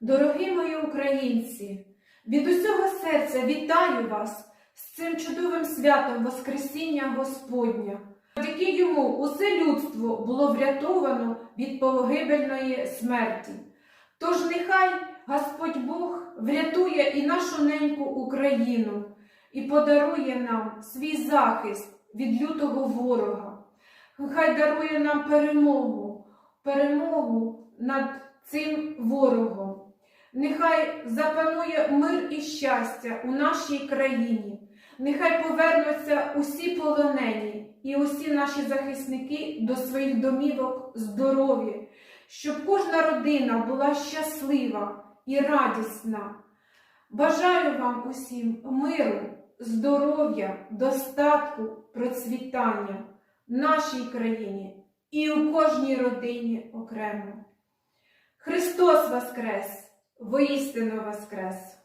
Дорогі мої українці, від усього серця вітаю вас з цим чудовим святом Воскресіння Господня. Завдяки йому усе людство було врятовано від погибельної смерті. Тож нехай Господь Бог врятує і нашу неньку Україну і подарує нам свій захист від лютого ворога. Хай дарує нам перемогу, перемогу над цим ворогом. Нехай запанує мир і щастя у нашій країні. Нехай повернуться усі полонені і усі наші захисники до своїх домівок здорові, щоб кожна родина була щаслива і радісна. Бажаю вам усім миру, здоров'я, достатку, процвітання в нашій країні і у кожній родині окремо. Христос Воскрес! Воістину Воскрес!